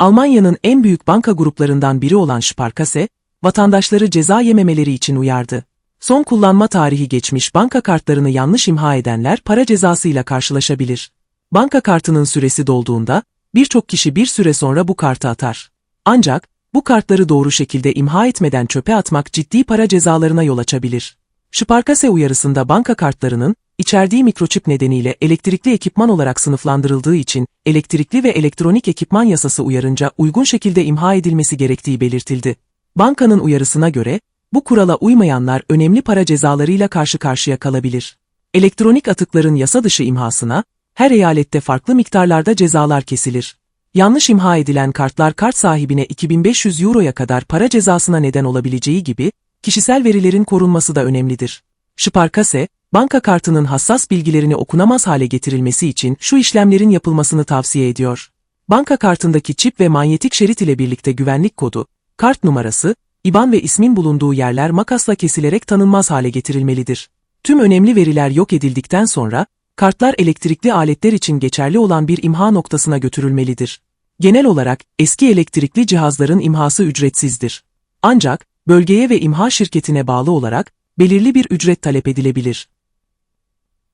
Almanya'nın en büyük banka gruplarından biri olan Sparkasse, vatandaşları ceza yememeleri için uyardı. Son kullanma tarihi geçmiş banka kartlarını yanlış imha edenler para cezasıyla karşılaşabilir. Banka kartının süresi dolduğunda, birçok kişi bir süre sonra bu kartı atar. Ancak, bu kartları doğru şekilde imha etmeden çöpe atmak ciddi para cezalarına yol açabilir. Sparkasse uyarısında banka kartlarının, içerdiği mikroçip nedeniyle elektrikli ekipman olarak sınıflandırıldığı için, elektrikli ve elektronik ekipman yasası uyarınca uygun şekilde imha edilmesi gerektiği belirtildi. Bankanın uyarısına göre, bu kurala uymayanlar önemli para cezalarıyla karşı karşıya kalabilir. Elektronik atıkların yasa dışı imhasına, her eyalette farklı miktarlarda cezalar kesilir. Yanlış imha edilen kartlar kart sahibine 2500 euroya kadar para cezasına neden olabileceği gibi, kişisel verilerin korunması da önemlidir. Sparkasse, banka kartının hassas bilgilerini okunamaz hale getirilmesi için şu işlemlerin yapılmasını tavsiye ediyor. Banka kartındaki çip ve manyetik şerit ile birlikte güvenlik kodu, kart numarası, IBAN ve ismin bulunduğu yerler makasla kesilerek tanınmaz hale getirilmelidir. Tüm önemli veriler yok edildikten sonra, kartlar elektrikli aletler için geçerli olan bir imha noktasına götürülmelidir. Genel olarak eski elektrikli cihazların imhası ücretsizdir. Ancak bölgeye ve imha şirketine bağlı olarak belirli bir ücret talep edilebilir.